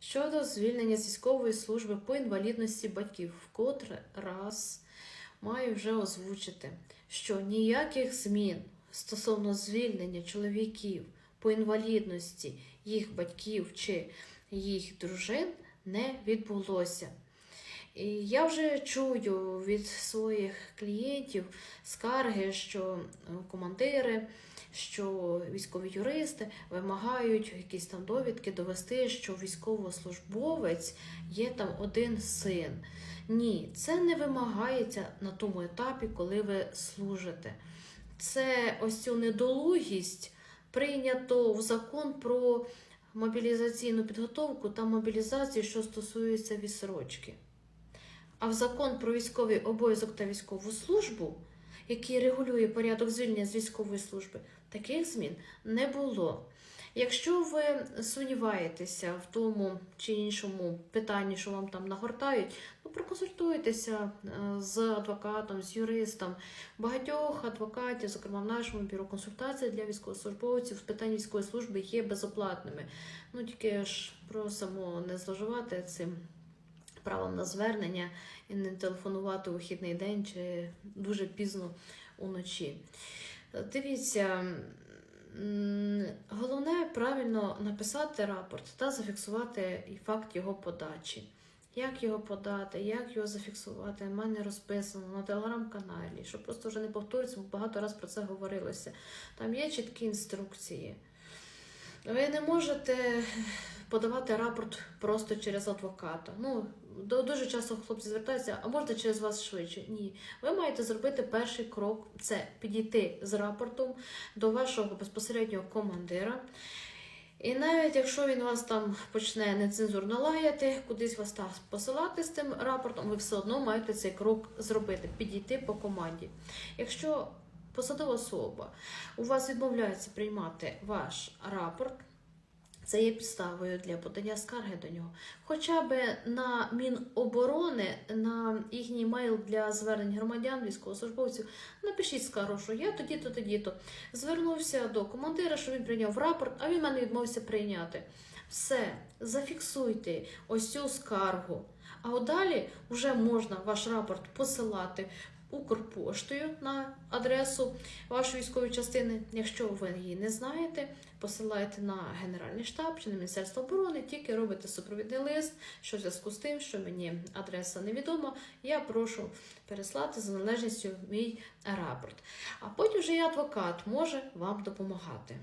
Щодо звільнення з військової служби по інвалідності батьків, вкотре раз маю вже озвучити, що ніяких змін стосовно звільнення чоловіків по інвалідності їх батьків чи їх дружин не відбулося. І я вже чую від своїх клієнтів скарги, що е, командири, що військові юристи вимагають якісь там довідки довести, що військовослужбовець є там один син. Ні, це не вимагається на тому етапі, коли ви служите. Це ось цю недолугість прийнято в закон про мобілізаційну підготовку та мобілізацію, що стосується відсрочки. А в закон про військовий обов'язок та військову службу, який регулює порядок звільнення з військової служби, таких змін не було. Якщо ви сумніваєтеся в тому чи іншому питанні, що вам там нагортають, ну проконсультуйтеся е, з адвокатом, з юристом. Багатьох адвокатів, зокрема в нашому бюро консультацій для військовослужбовців з питань військової служби є безоплатними. Ну тільки ж просимо не зловживати цим правом на звернення і не телефонувати у вихідний день чи дуже пізно уночі. Дивіться, головне правильно написати рапорт та зафіксувати факт його подачі. Як його подати, як його зафіксувати, в мене розписано на телеграм-каналі, щоб просто вже не повторюється, бо багато разів про це говорилося. Там є чіткі інструкції. Ви не можете подавати рапорт просто через адвоката. Ну, дуже часто хлопці звертаються, а можна через вас швидше? Ні. Ви маєте зробити перший крок це підійти з рапортом до вашого безпосереднього командира. І навіть якщо він вас там почне нецензурно лаяти, кудись вас там посилати з тим рапортом, ви все одно маєте цей крок зробити, підійти по команді. Якщо посадова особа у вас відмовляється приймати ваш рапорт, це є підставою для подання скарги до нього. Хоча б на Міноборони, на їхній мейл для звернень громадян, військовослужбовців, напишіть скаргу, що я тоді-то, тоді-то звернувся до командира, що він прийняв рапорт, а він мене відмовився прийняти. Все, зафіксуйте ось цю скаргу. А от далі вже можна ваш рапорт посилати Укрпоштою на адресу вашої військової частини. Якщо ви її не знаєте, посилаєте на Генеральний штаб чи на Міністерство оборони, тільки робите супровідний лист, що в зв'язку з тим, що мені адреса невідома, я прошу переслати за належністю мій рапорт. А потім вже і адвокат може вам допомагати.